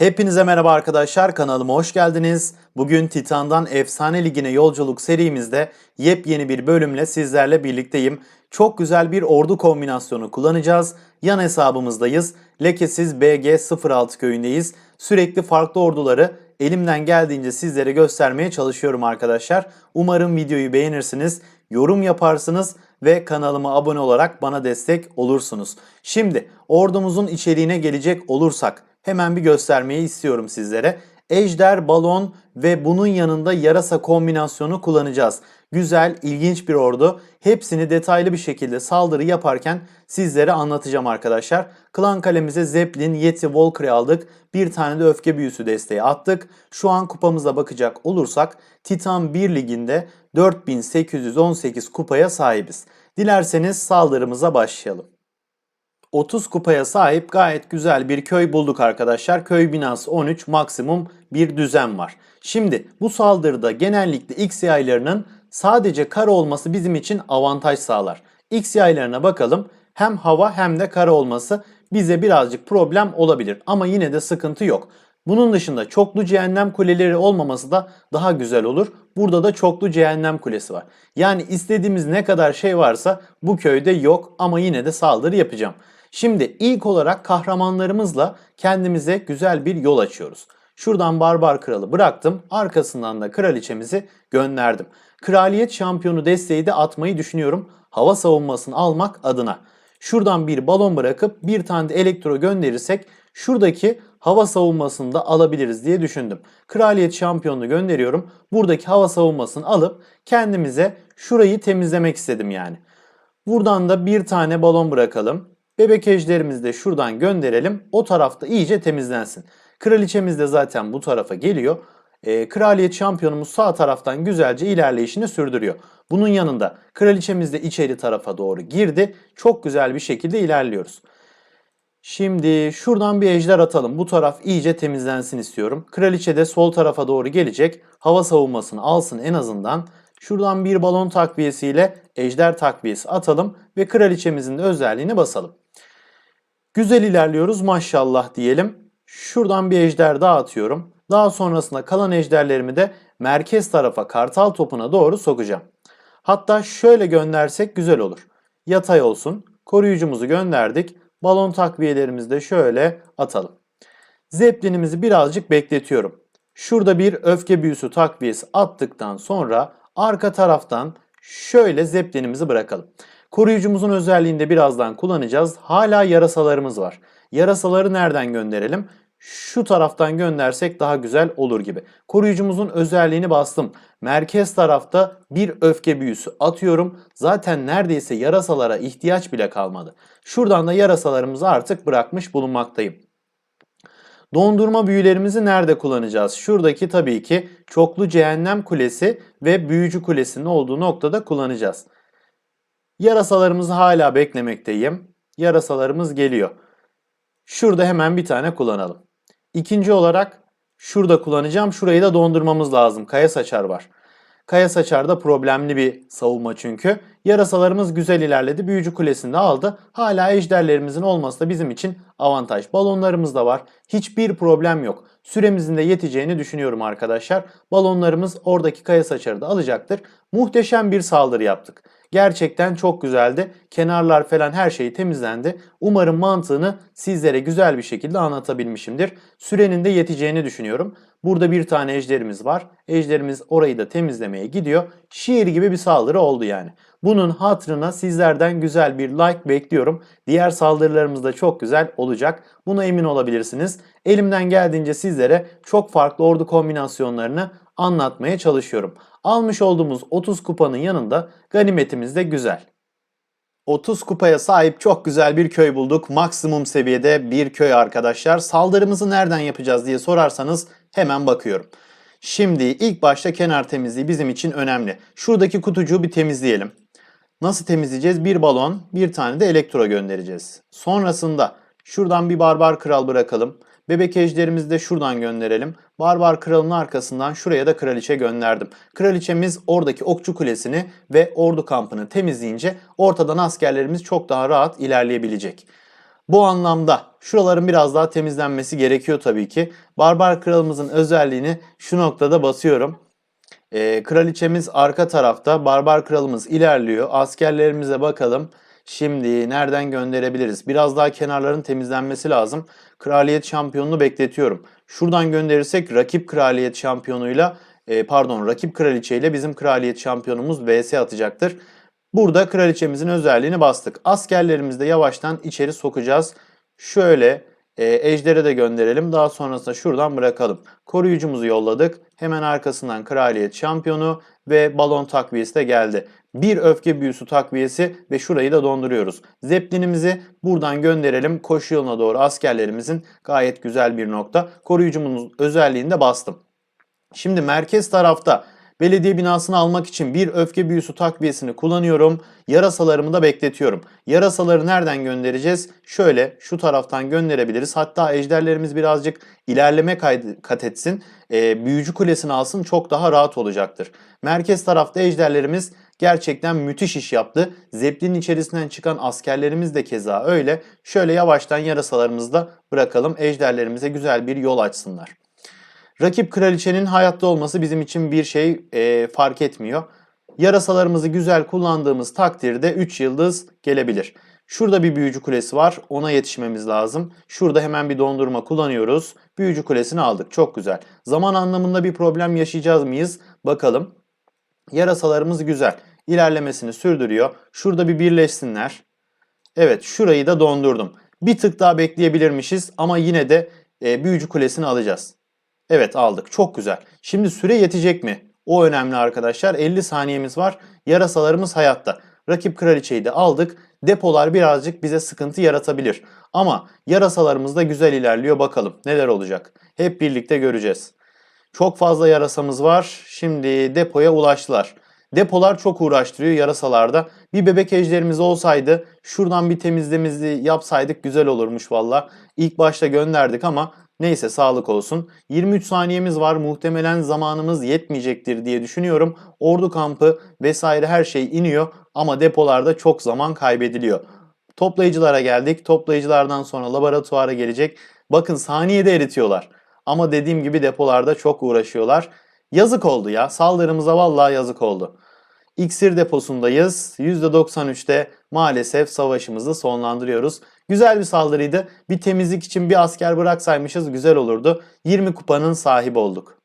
Hepinize merhaba arkadaşlar kanalıma hoş geldiniz. Bugün Titan'dan Efsane Ligi'ne yolculuk serimizde yepyeni bir bölümle sizlerle birlikteyim. Çok güzel bir ordu kombinasyonu kullanacağız. Yan hesabımızdayız. Lekesiz BG06 köyündeyiz. Sürekli farklı orduları elimden geldiğince sizlere göstermeye çalışıyorum arkadaşlar. Umarım videoyu beğenirsiniz, yorum yaparsınız ve kanalıma abone olarak bana destek olursunuz. Şimdi ordumuzun içeriğine gelecek olursak hemen bir göstermeyi istiyorum sizlere. Ejder, balon ve bunun yanında yarasa kombinasyonu kullanacağız. Güzel, ilginç bir ordu. Hepsini detaylı bir şekilde saldırı yaparken sizlere anlatacağım arkadaşlar. Klan kalemize Zeppelin, Yeti, Valkyrie aldık. Bir tane de öfke büyüsü desteği attık. Şu an kupamıza bakacak olursak Titan 1 liginde 4818 kupaya sahibiz. Dilerseniz saldırımıza başlayalım. 30 kupaya sahip gayet güzel bir köy bulduk arkadaşlar. Köy binası 13 maksimum bir düzen var. Şimdi bu saldırıda genellikle X yaylarının sadece kara olması bizim için avantaj sağlar. X yaylarına bakalım. Hem hava hem de kara olması bize birazcık problem olabilir ama yine de sıkıntı yok. Bunun dışında çoklu cehennem kuleleri olmaması da daha güzel olur. Burada da çoklu cehennem kulesi var. Yani istediğimiz ne kadar şey varsa bu köyde yok ama yine de saldırı yapacağım. Şimdi ilk olarak kahramanlarımızla kendimize güzel bir yol açıyoruz. Şuradan Barbar Kralı bıraktım. Arkasından da kraliçemizi gönderdim. Kraliyet şampiyonu desteği de atmayı düşünüyorum. Hava savunmasını almak adına. Şuradan bir balon bırakıp bir tane de elektro gönderirsek şuradaki hava savunmasını da alabiliriz diye düşündüm. Kraliyet şampiyonunu gönderiyorum. Buradaki hava savunmasını alıp kendimize şurayı temizlemek istedim yani. Buradan da bir tane balon bırakalım. Bebek ejderimizi de şuradan gönderelim. O tarafta iyice temizlensin. Kraliçemiz de zaten bu tarafa geliyor. E, kraliyet şampiyonumuz sağ taraftan güzelce ilerleyişini sürdürüyor. Bunun yanında kraliçemiz de içeri tarafa doğru girdi. Çok güzel bir şekilde ilerliyoruz. Şimdi şuradan bir ejder atalım. Bu taraf iyice temizlensin istiyorum. Kraliçe de sol tarafa doğru gelecek. Hava savunmasını alsın en azından. Şuradan bir balon takviyesiyle ejder takviyesi atalım ve kraliçemizin de özelliğini basalım. Güzel ilerliyoruz maşallah diyelim. Şuradan bir ejder daha atıyorum. Daha sonrasında kalan ejderlerimi de merkez tarafa kartal topuna doğru sokacağım. Hatta şöyle göndersek güzel olur. Yatay olsun. Koruyucumuzu gönderdik. Balon takviyelerimizi de şöyle atalım. Zeplinimizi birazcık bekletiyorum. Şurada bir öfke büyüsü takviyesi attıktan sonra arka taraftan şöyle zeplinimizi bırakalım. Koruyucumuzun özelliğini de birazdan kullanacağız. Hala yarasalarımız var. Yarasaları nereden gönderelim? Şu taraftan göndersek daha güzel olur gibi. Koruyucumuzun özelliğini bastım. Merkez tarafta bir öfke büyüsü atıyorum. Zaten neredeyse yarasalara ihtiyaç bile kalmadı. Şuradan da yarasalarımızı artık bırakmış bulunmaktayım. Dondurma büyülerimizi nerede kullanacağız? Şuradaki tabii ki çoklu cehennem kulesi ve büyücü kulesinin olduğu noktada kullanacağız. Yarasalarımızı hala beklemekteyim. Yarasalarımız geliyor. Şurada hemen bir tane kullanalım. İkinci olarak şurada kullanacağım. Şurayı da dondurmamız lazım. Kaya saçar var. Kaya saçar da problemli bir savunma çünkü. Yarasalarımız güzel ilerledi. Büyücü kulesini de aldı. Hala ejderlerimizin olması da bizim için avantaj. Balonlarımız da var. Hiçbir problem yok. Süremizin de yeteceğini düşünüyorum arkadaşlar. Balonlarımız oradaki kaya saçarı da alacaktır. Muhteşem bir saldırı yaptık. Gerçekten çok güzeldi. Kenarlar falan her şey temizlendi. Umarım mantığını sizlere güzel bir şekilde anlatabilmişimdir. Sürenin de yeteceğini düşünüyorum. Burada bir tane ejderimiz var. Ejderimiz orayı da temizlemeye gidiyor. Şiir gibi bir saldırı oldu yani. Bunun hatırına sizlerden güzel bir like bekliyorum. Diğer saldırılarımız da çok güzel olacak. Buna emin olabilirsiniz. Elimden geldiğince sizlere çok farklı ordu kombinasyonlarını anlatmaya çalışıyorum. Almış olduğumuz 30 kupanın yanında ganimetimiz de güzel. 30 kupaya sahip çok güzel bir köy bulduk. Maksimum seviyede bir köy arkadaşlar. Saldırımızı nereden yapacağız diye sorarsanız hemen bakıyorum. Şimdi ilk başta kenar temizliği bizim için önemli. Şuradaki kutucuğu bir temizleyelim. Nasıl temizleyeceğiz? Bir balon, bir tane de elektro göndereceğiz. Sonrasında şuradan bir barbar kral bırakalım. Bebek ejderimizi de şuradan gönderelim. Barbar kralın arkasından şuraya da kraliçe gönderdim. Kraliçemiz oradaki okçu kulesini ve ordu kampını temizleyince ortadan askerlerimiz çok daha rahat ilerleyebilecek. Bu anlamda şuraların biraz daha temizlenmesi gerekiyor tabii ki. Barbar kralımızın özelliğini şu noktada basıyorum. Ee, kraliçemiz arka tarafta, barbar kralımız ilerliyor. Askerlerimize bakalım. Şimdi nereden gönderebiliriz? Biraz daha kenarların temizlenmesi lazım. Kraliyet şampiyonunu bekletiyorum. Şuradan gönderirsek rakip kraliyet şampiyonuyla e, pardon rakip kraliçeyle bizim kraliyet şampiyonumuz vs atacaktır. Burada kraliçemizin özelliğini bastık. Askerlerimizi de yavaştan içeri sokacağız. Şöyle e, ejdere de gönderelim. Daha sonrasında şuradan bırakalım. Koruyucumuzu yolladık. Hemen arkasından kraliyet şampiyonu ve balon takviyesi de geldi. Bir öfke büyüsü takviyesi ve şurayı da donduruyoruz. Zeplinimizi buradan gönderelim. Koşu yoluna doğru askerlerimizin gayet güzel bir nokta. Koruyucumuz özelliğini de bastım. Şimdi merkez tarafta belediye binasını almak için bir öfke büyüsü takviyesini kullanıyorum. Yarasalarımı da bekletiyorum. Yarasaları nereden göndereceğiz? Şöyle şu taraftan gönderebiliriz. Hatta ejderlerimiz birazcık ilerleme kat etsin. Ee, büyücü kulesini alsın çok daha rahat olacaktır. Merkez tarafta ejderlerimiz gerçekten müthiş iş yaptı. Zeplin içerisinden çıkan askerlerimiz de keza öyle. Şöyle yavaştan yarasalarımızı da bırakalım. Ejderlerimize güzel bir yol açsınlar. Rakip kraliçenin hayatta olması bizim için bir şey e, fark etmiyor. Yarasalarımızı güzel kullandığımız takdirde 3 yıldız gelebilir. Şurada bir büyücü kulesi var. Ona yetişmemiz lazım. Şurada hemen bir dondurma kullanıyoruz. Büyücü kulesini aldık. Çok güzel. Zaman anlamında bir problem yaşayacağız mıyız? Bakalım. Yarasalarımız güzel. İlerlemesini sürdürüyor. Şurada bir birleşsinler. Evet şurayı da dondurdum. Bir tık daha bekleyebilirmişiz ama yine de e, büyücü kulesini alacağız. Evet aldık. Çok güzel. Şimdi süre yetecek mi? O önemli arkadaşlar. 50 saniyemiz var. Yarasalarımız hayatta. Rakip kraliçeyi de aldık. Depolar birazcık bize sıkıntı yaratabilir. Ama yarasalarımız da güzel ilerliyor. Bakalım neler olacak. Hep birlikte göreceğiz. Çok fazla yarasamız var. Şimdi depoya ulaştılar. Depolar çok uğraştırıyor yarasalarda. Bir bebek ejderimiz olsaydı şuradan bir temizlememizi yapsaydık güzel olurmuş valla. İlk başta gönderdik ama Neyse sağlık olsun. 23 saniyemiz var. Muhtemelen zamanımız yetmeyecektir diye düşünüyorum. Ordu kampı vesaire her şey iniyor ama depolarda çok zaman kaybediliyor. Toplayıcılara geldik. Toplayıcılardan sonra laboratuvara gelecek. Bakın saniyede eritiyorlar. Ama dediğim gibi depolarda çok uğraşıyorlar. Yazık oldu ya. Saldırımıza vallahi yazık oldu. İksir deposundayız. %93'te maalesef savaşımızı sonlandırıyoruz. Güzel bir saldırıydı. Bir temizlik için bir asker bıraksaymışız güzel olurdu. 20 kupanın sahibi olduk.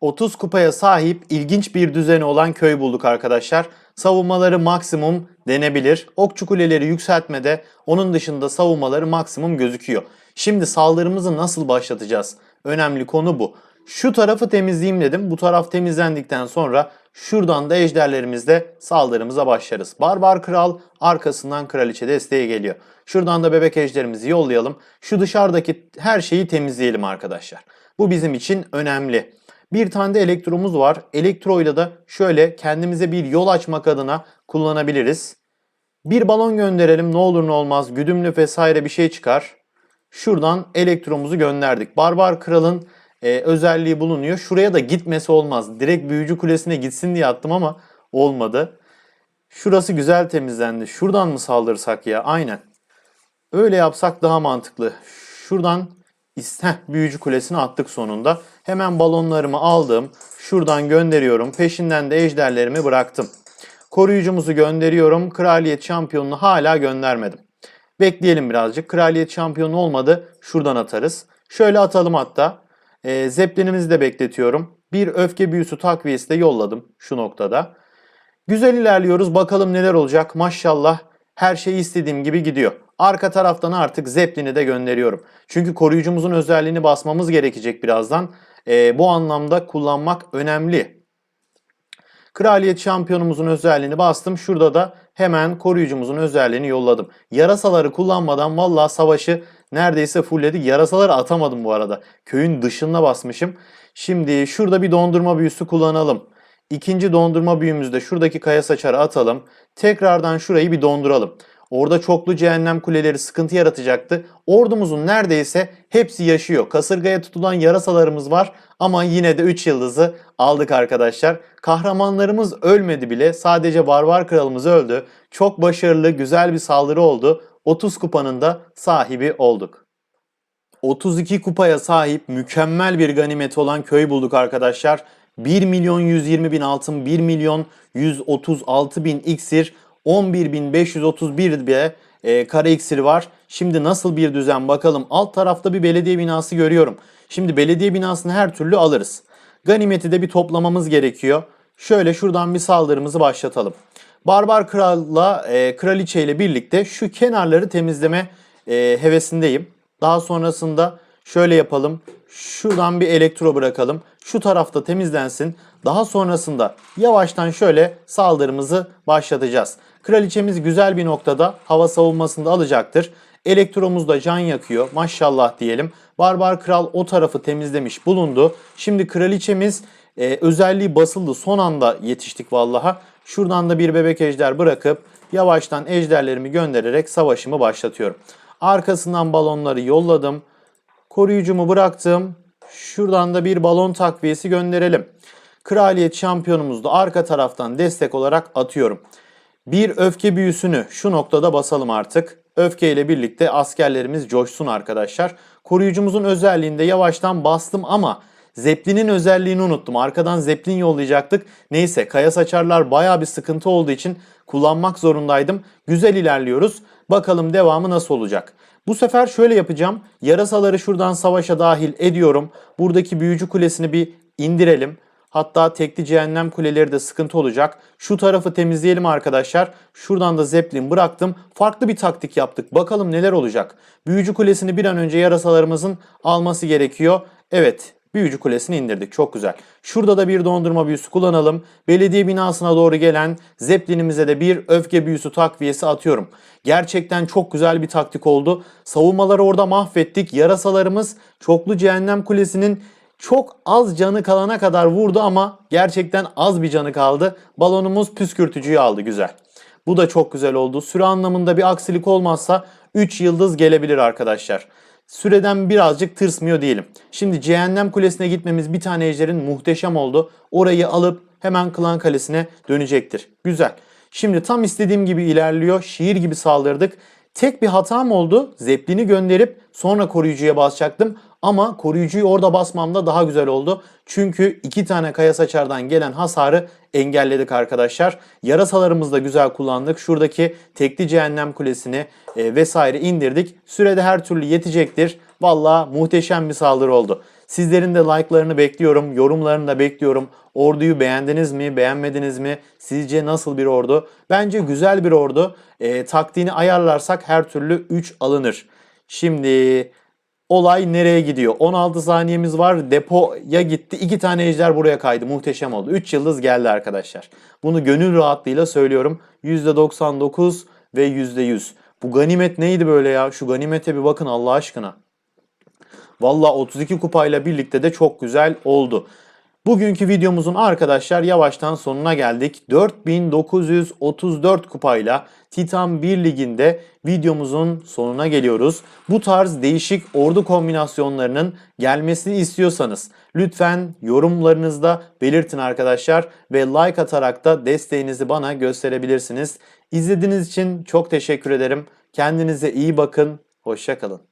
30 kupaya sahip ilginç bir düzeni olan köy bulduk arkadaşlar. Savunmaları maksimum denebilir. Okçu kuleleri yükseltmede onun dışında savunmaları maksimum gözüküyor. Şimdi saldırımızı nasıl başlatacağız? Önemli konu bu. Şu tarafı temizleyeyim dedim. Bu taraf temizlendikten sonra şuradan da ejderlerimizle saldırımıza başlarız. Barbar kral arkasından kraliçe desteği geliyor. Şuradan da bebek ejderimizi yollayalım. Şu dışarıdaki her şeyi temizleyelim arkadaşlar. Bu bizim için önemli. Bir tane de elektromuz var. Elektroyla da şöyle kendimize bir yol açmak adına kullanabiliriz. Bir balon gönderelim ne olur ne olmaz güdümlü vesaire bir şey çıkar. Şuradan elektromuzu gönderdik. Barbar kralın e, özelliği bulunuyor. Şuraya da gitmesi olmaz. Direkt büyücü kulesine gitsin diye attım ama olmadı. Şurası güzel temizlendi. Şuradan mı saldırsak ya? Aynen. Öyle yapsak daha mantıklı. Şuradan Heh, büyücü kulesini attık sonunda. Hemen balonlarımı aldım. Şuradan gönderiyorum. Peşinden de ejderlerimi bıraktım. Koruyucumuzu gönderiyorum. Kraliyet şampiyonunu hala göndermedim. Bekleyelim birazcık. Kraliyet şampiyonu olmadı. Şuradan atarız. Şöyle atalım hatta. E, Zeppelinimizi de bekletiyorum. Bir öfke büyüsü takviyesi de yolladım şu noktada. Güzel ilerliyoruz. Bakalım neler olacak. Maşallah her şey istediğim gibi gidiyor. Arka taraftan artık Zeppelin'i de gönderiyorum. Çünkü koruyucumuzun özelliğini basmamız gerekecek birazdan. E, bu anlamda kullanmak önemli. Kraliyet şampiyonumuzun özelliğini bastım. Şurada da hemen koruyucumuzun özelliğini yolladım. Yarasaları kullanmadan vallahi savaşı neredeyse fullledik. Yarasaları atamadım bu arada. Köyün dışına basmışım. Şimdi şurada bir dondurma büyüsü kullanalım. İkinci dondurma büyümüzde şuradaki kaya saçarı atalım. Tekrardan şurayı bir donduralım. Orada çoklu cehennem kuleleri sıkıntı yaratacaktı. Ordumuzun neredeyse hepsi yaşıyor. Kasırgaya tutulan yarasalarımız var ama yine de 3 yıldızı aldık arkadaşlar. Kahramanlarımız ölmedi bile. Sadece barbar kralımız öldü. Çok başarılı, güzel bir saldırı oldu. 30 kupanın da sahibi olduk. 32 kupaya sahip mükemmel bir ganimeti olan köy bulduk arkadaşlar. 1 milyon 120 bin altın, 1 milyon 136 bin iksir, 11 bin 531 bir e, kare iksir var. Şimdi nasıl bir düzen bakalım. Alt tarafta bir belediye binası görüyorum. Şimdi belediye binasını her türlü alırız. Ganimeti de bir toplamamız gerekiyor. Şöyle şuradan bir saldırımızı başlatalım. Barbar Kral'la e, Kraliçe ile birlikte şu kenarları temizleme e, hevesindeyim. Daha sonrasında şöyle yapalım. Şuradan bir elektro bırakalım. Şu tarafta temizlensin. Daha sonrasında yavaştan şöyle saldırımızı başlatacağız. Kraliçemiz güzel bir noktada hava savunmasında alacaktır. Elektromuz da can yakıyor. Maşallah diyelim. Barbar Kral o tarafı temizlemiş bulundu. Şimdi kraliçemiz e, özelliği basıldı. Son anda yetiştik vallaha. Şuradan da bir bebek ejder bırakıp yavaştan ejderlerimi göndererek savaşımı başlatıyorum. Arkasından balonları yolladım. Koruyucumu bıraktım. Şuradan da bir balon takviyesi gönderelim. Kraliyet şampiyonumuzu da arka taraftan destek olarak atıyorum. Bir öfke büyüsünü şu noktada basalım artık. Öfke ile birlikte askerlerimiz coşsun arkadaşlar. Koruyucumuzun özelliğinde yavaştan bastım ama Zeppelin'in özelliğini unuttum. Arkadan Zeppelin yollayacaktık. Neyse kaya saçarlar baya bir sıkıntı olduğu için kullanmak zorundaydım. Güzel ilerliyoruz. Bakalım devamı nasıl olacak. Bu sefer şöyle yapacağım. Yarasaları şuradan savaşa dahil ediyorum. Buradaki büyücü kulesini bir indirelim. Hatta tekli cehennem kuleleri de sıkıntı olacak. Şu tarafı temizleyelim arkadaşlar. Şuradan da zeplin bıraktım. Farklı bir taktik yaptık. Bakalım neler olacak. Büyücü kulesini bir an önce yarasalarımızın alması gerekiyor. Evet Büyücü kulesini indirdik. Çok güzel. Şurada da bir dondurma büyüsü kullanalım. Belediye binasına doğru gelen Zeppelin'imize de bir öfke büyüsü takviyesi atıyorum. Gerçekten çok güzel bir taktik oldu. Savunmaları orada mahvettik. Yarasalarımız çoklu cehennem kulesinin çok az canı kalana kadar vurdu ama gerçekten az bir canı kaldı. Balonumuz püskürtücüyü aldı güzel. Bu da çok güzel oldu. Süre anlamında bir aksilik olmazsa 3 yıldız gelebilir arkadaşlar. Süreden birazcık tırsmıyor diyelim. Şimdi Cehennem Kulesi'ne gitmemiz bir tane ejderin muhteşem oldu. Orayı alıp hemen Klan Kalesi'ne dönecektir. Güzel. Şimdi tam istediğim gibi ilerliyor. Şiir gibi saldırdık. Tek bir hatam oldu. Zeplin'i gönderip sonra koruyucuya basacaktım. Ama koruyucuyu orada basmamda daha güzel oldu. Çünkü iki tane kaya saçardan gelen hasarı engelledik arkadaşlar. Yarasalarımızı da güzel kullandık. Şuradaki tekli cehennem kulesini e, vesaire indirdik. Sürede her türlü yetecektir. Valla muhteşem bir saldırı oldu. Sizlerin de like'larını bekliyorum, yorumlarını da bekliyorum. Orduyu beğendiniz mi, beğenmediniz mi? Sizce nasıl bir ordu? Bence güzel bir ordu. E, taktiğini ayarlarsak her türlü 3 alınır. Şimdi olay nereye gidiyor? 16 saniyemiz var. Depoya gitti. 2 tane ejder buraya kaydı. Muhteşem oldu. 3 yıldız geldi arkadaşlar. Bunu gönül rahatlığıyla söylüyorum. %99 ve %100. Bu ganimet neydi böyle ya? Şu ganimete bir bakın Allah aşkına. Valla 32 kupayla birlikte de çok güzel oldu. Bugünkü videomuzun arkadaşlar yavaştan sonuna geldik. 4934 kupayla Titan 1 liginde videomuzun sonuna geliyoruz. Bu tarz değişik ordu kombinasyonlarının gelmesini istiyorsanız lütfen yorumlarınızda belirtin arkadaşlar ve like atarak da desteğinizi bana gösterebilirsiniz. İzlediğiniz için çok teşekkür ederim. Kendinize iyi bakın. Hoşçakalın.